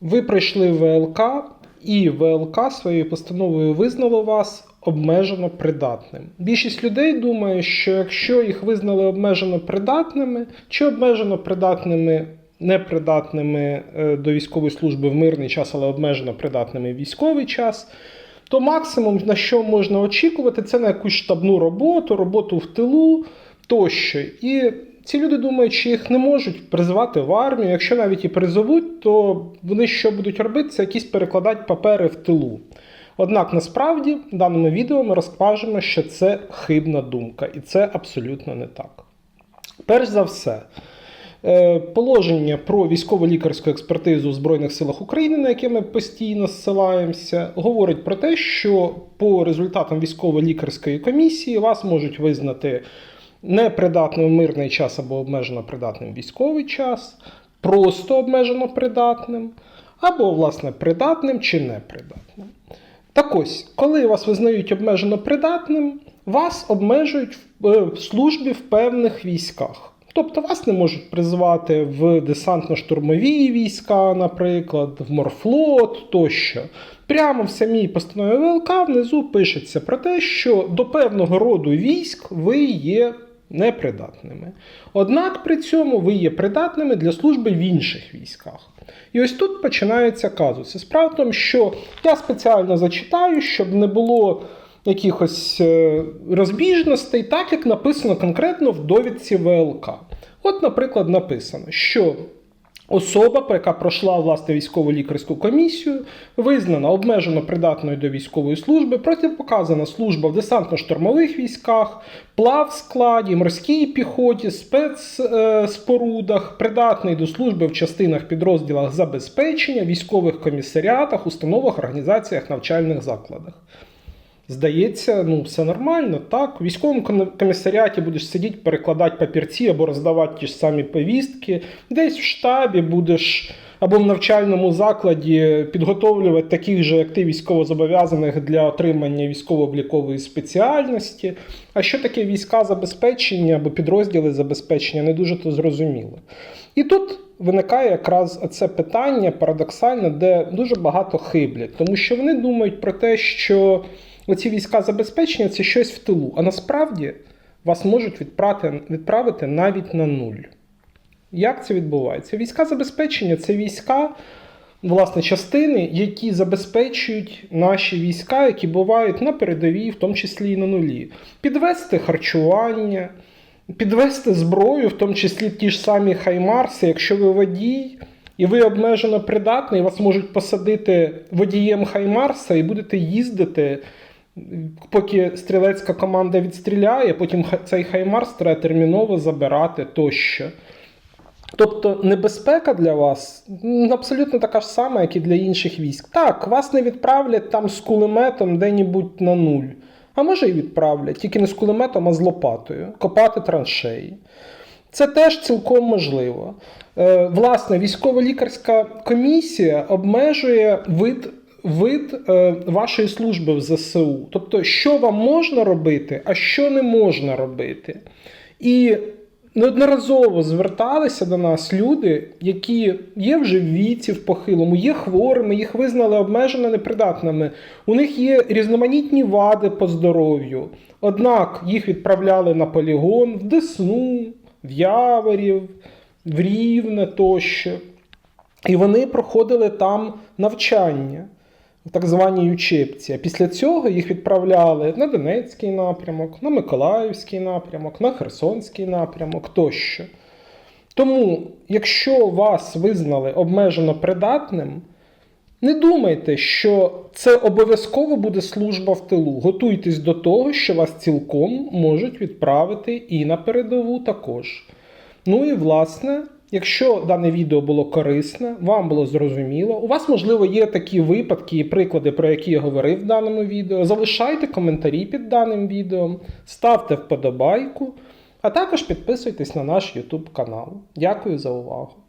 Ви пройшли ВЛК, і ВЛК своєю постановою визнало вас обмежено придатним. Більшість людей думає, що якщо їх визнали обмежено придатними чи обмежено придатними, непридатними е, до військової служби в мирний час, але обмежено придатними в військовий час, то максимум на що можна очікувати, це на якусь штабну роботу, роботу в тилу тощо. І ці люди думають, що їх не можуть призивати в армію. Якщо навіть і призовуть, то вони що будуть робити, це якісь перекладати папери в тилу. Однак насправді в даному відео ми розкажемо, що це хибна думка, і це абсолютно не так. Перш за все, е, положення про військово-лікарську експертизу в Збройних силах України, на яке ми постійно зсилаємося, говорить про те, що по результатам військово-лікарської комісії вас можуть визнати непридатним в мирний час або обмежено придатним військовий час, просто обмежено придатним, або, власне, придатним чи непридатним. Так ось, коли вас визнають обмежено придатним, вас обмежують в е, в службі в певних військах. Тобто вас не можуть призвати в десантно-штурмові війська, наприклад, в морфлот тощо. Прямо в самій постанові ВЛК внизу пишеться про те, що до певного роду військ ви є непридатними. Однак при цьому ви є придатними для служби в інших військах. І ось тут починається казус. Справа в тому, що я спеціально зачитаю, щоб не було якихось е, розбіжностей, так як написано конкретно в довідці ВЛК. От, наприклад, написано, що особа, яка пройшла власне військово лікарську комісію, визнана обмежено придатною до військової служби, протипоказана служба в десантно-штурмових військах, плав складі, морській піхоті, спецспорудах, придатний до служби в частинах підрозділах забезпечення, військових комісаріатах, установах, організаціях, навчальних закладах. Здається, ну все нормально, так. В військовому комісаріаті будеш сидіти, перекладати папірці або роздавати ті ж самі повістки. Десь в штабі будеш або в навчальному закладі підготовлювати таких же, як ти, військовозобов'язаних для отримання військово-облікової спеціальності. А що таке війська забезпечення або підрозділи забезпечення, не дуже то зрозуміло. І тут виникає якраз це питання парадоксальне, де дуже багато хиблять, тому що вони думають про те, що оці війська забезпечення це щось в тилу, а насправді вас можуть відправити, відправити навіть на нуль. Як це відбувається? Війська забезпечення це війська, власне, частини, які забезпечують наші війська, які бувають на передовій, в тому числі і на нулі. Підвести харчування, підвести зброю, в тому числі ті ж самі хаймарси, якщо ви водій. І ви обмежено придатний, вас можуть посадити водієм Хаймарса і будете їздити, поки стрілецька команда відстріляє, потім цей Хаймарс треба терміново забирати тощо. Тобто небезпека для вас абсолютно така ж сама, як і для інших військ. Так, вас не відправлять там з кулеметом де-небудь на нуль. А може і відправлять, тільки не з кулеметом, а з лопатою, копати траншеї. Це теж цілком можливо. Е, Власне, військово-лікарська комісія обмежує вид, вид е, вашої служби в ЗСУ. Тобто, що вам можна робити, а що не можна робити. І неодноразово зверталися до нас люди, які є вже в віці, в похилому, є хворими, їх визнали обмежено непридатними. У них є різноманітні вади по здоров'ю. Однак їх відправляли на полігон в Десну, в Яворів, в Рівне тощо. І вони проходили там навчання так званій учебці. А після цього їх відправляли на Донецький напрямок, на Миколаївський напрямок, на Херсонський напрямок тощо. Тому, якщо вас визнали обмежено придатним, не думайте, що це обов'язково буде служба в тилу. Готуйтесь до того, що вас цілком можуть відправити і на передову також. Ну і власне, якщо дане відео було корисне, вам було зрозуміло, у вас, можливо, є такі випадки і приклади, про які я говорив в даному відео. Залишайте коментарі під даним відео, ставте вподобайку, а також підписуйтесь на наш YouTube канал. Дякую за увагу!